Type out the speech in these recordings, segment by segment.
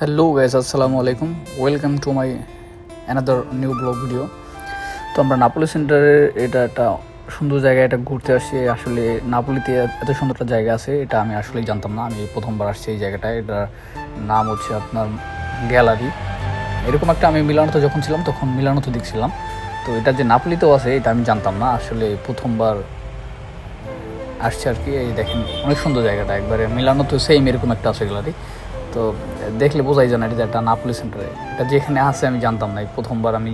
Hello guys আসসালামু আলাইকুম welcome to my another new blog video তো আমরা নাপোলি সেন্টারে এটা একটা সুন্দর জায়গা এটা ঘুরতে আসছি। আসলে নাপোলিতে এত সুন্দর একটা জায়গা আছে, এটা আমি আসলে জানতাম না। আমি প্রথমবার আসছি এই জায়গাটায়। এটার নাম হচ্ছে আপনার গ্যালারি। এরকম একটা আমি মিলানোতে যখন ছিলাম, তখন মিলানোতে দেখছিলাম। তো এটা যে নাপোলিতেও আছে, এটা আমি জানতাম না। আসলে প্রথমবার আসছে আর কি। এই দেখেন, অনেক সুন্দর জায়গাটা। একবারে মিলানো তো সেম এরকম একটা আছে গ্যালারি। তো দেখলে বোঝাই যায় না এটা একটা নাপলি সেন্টারে এটা যেখানে আছে আমি জানতাম না প্রথমবার আমি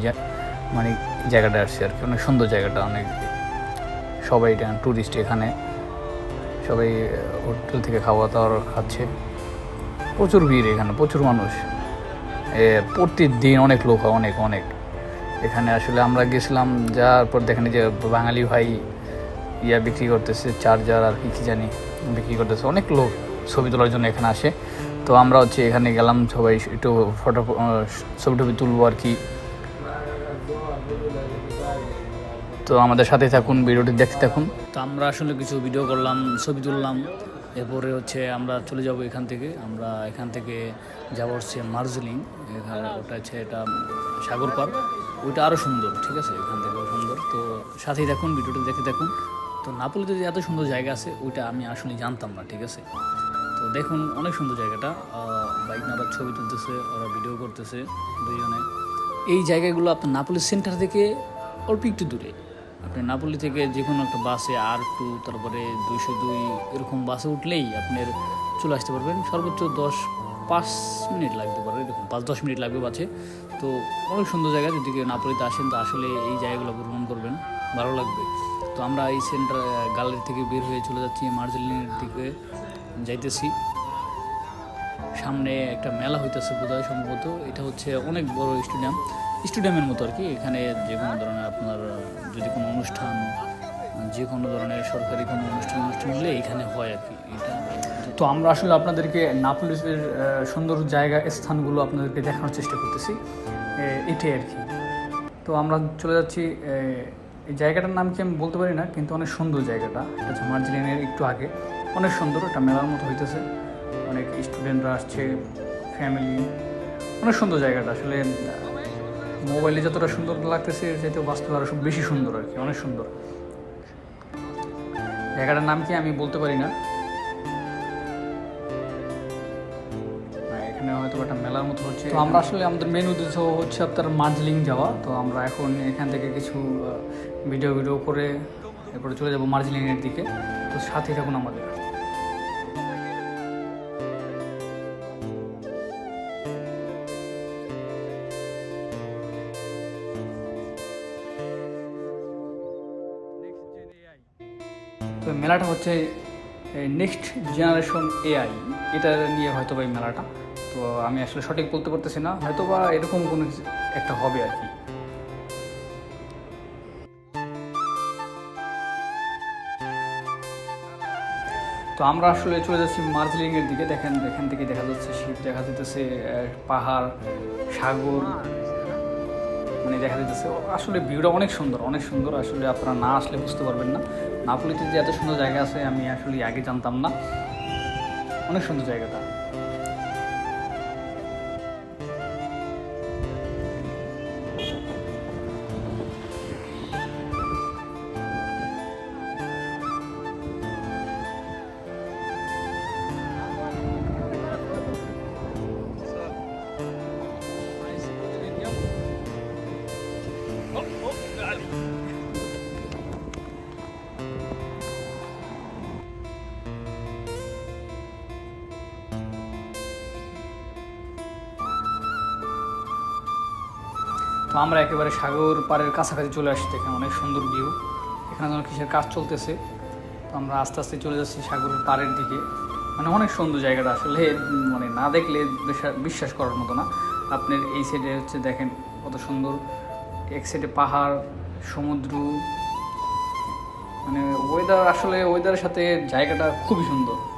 মানে জায়গাটা আসছি আর কি। অনেক সুন্দর জায়গাটা অনেক সবাই এটা ট্যুরিস্ট এখানে। সবাই হোটেল থেকে খাওয়া দাওয়া খাচ্ছে। প্রচুর ভিড় এখানে প্রচুর মানুষ। এ, প্রতিদিন অনেক লোক হয় অনেক অনেক। এখানে আসলে আমরা গেছিলাম যাওয়ার পর দেখেন যে বাঙালি ভাই ইয়া বিক্রি করতেছে চার্জার আর কি কি জানি বিক্রি করতেছে। অনেক লোক ছবি তোলার জন্য এখানে আসে। তো আমরা হচ্ছে এখানে গেলাম, সবাই একটু ফটো ছবি টবি তুলবো আর কি। তো আমাদের সাথে থাকুন, ভিডিওটি দেখতে থাকুন। তো আমরা আসলে কিছু ভিডিও করলাম, ছবি তুললাম। এরপরে হচ্ছে আমরা চলে যাব এখান থেকে। আমরা এখান থেকে যাব হচ্ছে মার্জিলিং। এখানে ওটা হচ্ছে এটা সাগর পার্ক ওইটা আরও সুন্দর, ঠিক আছে? এখান থেকেও সুন্দর। তো সাথেই থাকুন, ভিডিওটি দেখতে থাকুন। তো নাপোলিতে যে এত সুন্দর জায়গা আছে, ওইটা আমি আসলে জানতাম না, ঠিক আছে? তো দেখুন, অনেক সুন্দর জায়গাটা। বাইক নাম্বার ছবি তুলতেছে, ওরা ভিডিও করতেছে দুইজনে। এই জায়গাগুলো আপনার নাপোলি সেন্টার থেকে অল্প একটু দূরে। আপনি নাপোলি থেকে যে কোনো একটা বাসে আর টু তারপরে দুইশো দুই, এরকম বাসে উঠলেই আপনার চলে আসতে পারবেন। সর্বোচ্চ দশ পাঁচ মিনিট লাগতে পারে এরকম পাঁচ দশ মিনিট লাগবে বাসে। তো অনেক সুন্দর জায়গা, যদি কেউ নাপোলিতে আসেন, তো আসলে এই জায়গাগুলো ভ্রমণ করবেন, ভালো লাগবে। তো আমরা এই সেন্টার গ্যালারি থেকে বের হয়ে চলে যাচ্ছি, মার্জেলিনের দিকে যাইতেছি। সামনে একটা মেলা হইতেছে বোধহয় সম্ভবত। এটা হচ্ছে অনেক বড় স্টেডিয়াম। স্টেডিয়ামের মতো আর কি। এখানে যে কোনো ধরনের আপনার, যদি কোনো অনুষ্ঠান, যে কোনো ধরনের সরকারি কোনো অনুষ্ঠান অনুষ্ঠান হলে এখানে হয় আর কি। এটা তো আমরা আসলে আপনাদেরকে নাপোলিসের সুন্দর জায়গা, স্থানগুলো আপনাদেরকে দেখানোর চেষ্টা করতেছি। এটাই আর কি। তো আমরা চলে যাচ্ছি এই জায়গাটার নাম কি আমি বলতে পারি না, কিন্তু অনেক সুন্দর জায়গাটা। এটা মার্জিলিনের একটু আগে। অনেক সুন্দর, এটা মেলার মতো হইতেছে। অনেক স্টুডেন্টরা আসছে ফ্যামিলি অনেক সুন্দর জায়গাটা। আসলে মোবাইলে যতটা সুন্দর লাগতেছে যেহেতু বাস্তবে আরও বেশি সুন্দর আর কি, অনেক সুন্দর। জায়গাটার নাম কি আমি বলতে পারি না। এখানে হয়তো একটা মেলার মতো হচ্ছে। তো আমরা আসলে আমাদের মেন উদ্দেশ্য হচ্ছে আপনার মার্জিলিং যাওয়া। তো আমরা এখন এখান থেকে কিছু ভিডিও ভিডিও করে এরপরে চলে যাব মার্জিলিংয়ের দিকে। তো সাথে থাকুন আমাদের। তো মেলাটা হচ্ছে নেক্সট জেনারেশন এআই এটা নিয়ে হয়তো বা এই মেলাটা। তো আমি আসলে সঠিক বলতে পারতেছি না। হয়তো বা এরকম কোনো একটা হবে আর কি। তো আমরা আসলে চলে যাচ্ছি মার্জিলিংয়ের দিকে। দেখেন, এখান থেকে দেখা যাচ্ছে শীত দেখা যেতেছে পাহাড়, সাগর। মানে দেখা যেতেছে আসলে ভিউটা অনেক সুন্দর অনেক সুন্দর। আসলে আপনারা না আসলে বুঝতে পারবেন না। নাপুলিতে যে এত সুন্দর জায়গা আছে, আমি আসলে আগে জানতাম না। অনেক সুন্দর জায়গাটা। তো আমরা একেবারে সাগর পাড়ের কাছাকাছি চলে আসছি এখানে, অনেক সুন্দর ভিউ এখানে যেন কিসের কাজ চলতেছে, তো আমরা আস্তে আস্তে চলে যাচ্ছি সাগরের পাড়ের দিকে। মানে অনেক সুন্দর জায়গাটা আসলে মানে না দেখলে বিশ্বাস- করার মতো না। আপনার এই সাইডে হচ্ছে দেখেন কত সুন্দর, এক সাইডে পাহাড়, সমুদ্র। মানে ওয়েদার আসলে ওয়েদারের সাথে জায়গাটা খুবই সুন্দর।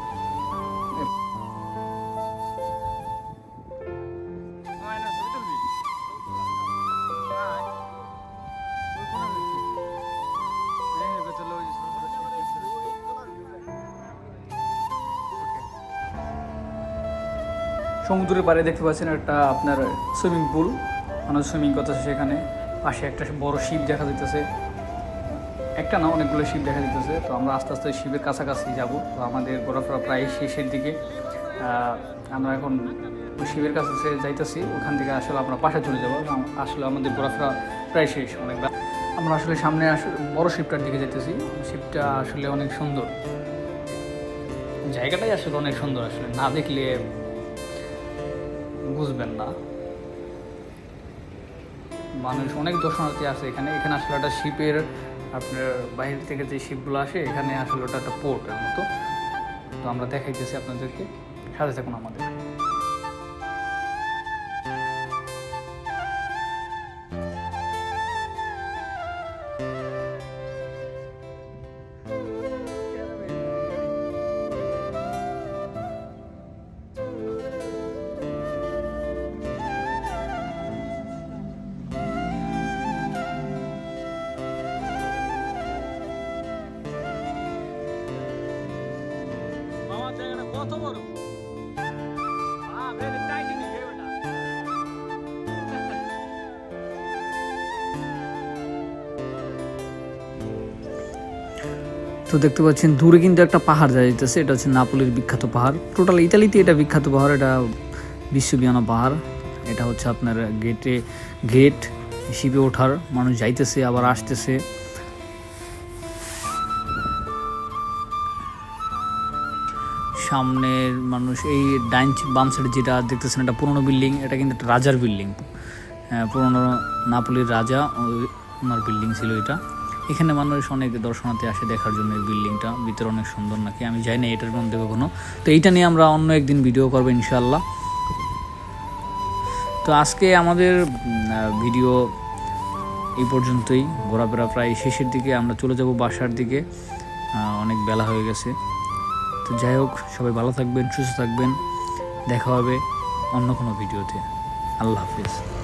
সমুদ্রের পাড়ে দেখতে পাচ্ছেন একটা আপনার সুইমিং পুল। মানুষ সুইমিং করতেছে সেখানে। পাশে একটা বড় শিপ দেখা যাইতেছে। একটা না অনেকগুলো শিপ দেখা যাইতেছে। তো আমরা আস্তে আস্তে শিবের কাছাকাছি যাব। তো আমাদের ঘোরাফেরা প্রায় শেষের দিকে। আমরা এখন শিবের কাছে যাইতেছি। ওখান থেকে আসলে আমরা পাশে চলে যাব। আসলে আমাদের ঘোরাফেরা প্রায় শেষ অনেক আমরা আসলে সামনে আসলে বড় শিপটার দিকে যাইতেছি। শিপটা আসলে অনেক সুন্দর। জায়গাটাই আসলে অনেক সুন্দর আসলে। না দেখলে বুঝবেন না। মানুষ অনেক দর্শনার্থী আছে এখানে। এখানে আসলে একটা শিপের আপনার বাহির থেকে যে শিপগুলো আসে, এখানে আসলে ওটা একটা পোর্টের মতো। তো আমরা দেখাইতেছি আপনাদেরকে। সাথে থাকুন আমাদের। কত বড়? তো দেখতে পাচ্ছেন দূরে কিন্তু একটা পাহাড় দেখা যাইতেছে। এটা হচ্ছে নাপোলির বিখ্যাত পাহাড়। টোটাল ইতালিতে এটা বিখ্যাত পাহাড় এটা বিশ্ববিয়ানা পাহাড়। এটা হচ্ছে আপনার গেটে গেট শিপে ওঠার। মানুষ যাইতেছে আবার আসতেছে। সামনের মানুষ, এই ডাইন বাম যেটা দেখতেছেন, এটা পুরনো বিল্ডিং, এটা কিন্তু একটা রাজার বিল্ডিং। পুরনো নাপলির রাজা ওনার বিল্ডিং ছিল এটা। এখানে মানুষ অনেক দর্শনার্থী আসে দেখার জন্য এই বিল্ডিংটা। ভিতরে অনেক সুন্দর নাকি? আমি যাই না এটার মধ্যে কখনো তো এইটা নিয়ে আমরা অন্য একদিন ভিডিও করব ইনশাল্লাহ তো আজকে আমাদের ভিডিও এই পর্যন্তই। ঘোরাফেরা প্রায় শেষের দিকে, আমরা চলে যাব বাসার দিকে। অনেক বেলা হয়ে গেছে। তো যাই হোক, সবাই ভালো থাকবেন, সুস্থ থাকবেন। দেখা হবে অন্য কোনো ভিডিওতে। আল্লাহ হাফিজ।